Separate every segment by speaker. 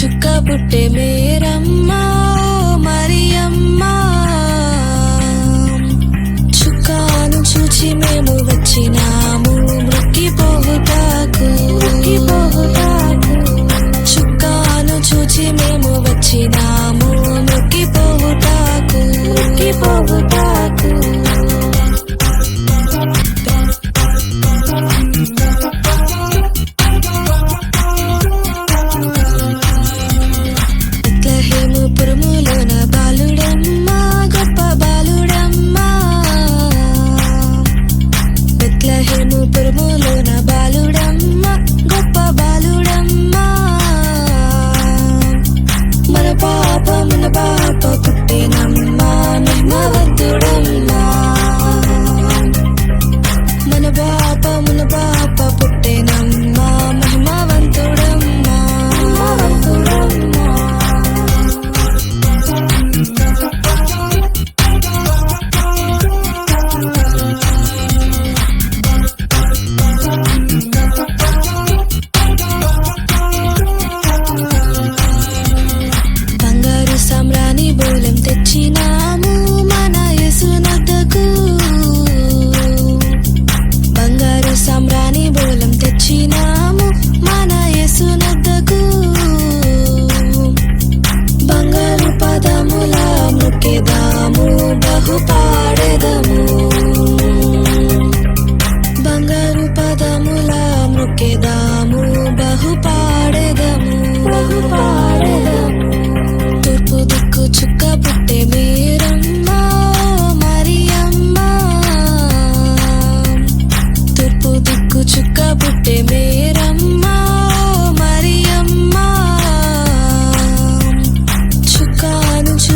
Speaker 1: చుక్క పుట్టే మేరమ్మా మరియమ్మా. చుక్కాను చూచి మేము వచ్చినాము మృక్కిపోవుటాకు మృక్కిపోవుటాకు చుక్కాను చూచి మేము వచ్చినాము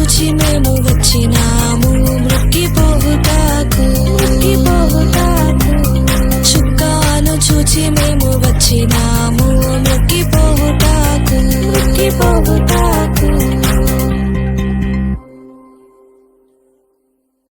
Speaker 1: సూచి మేము వచ్చినా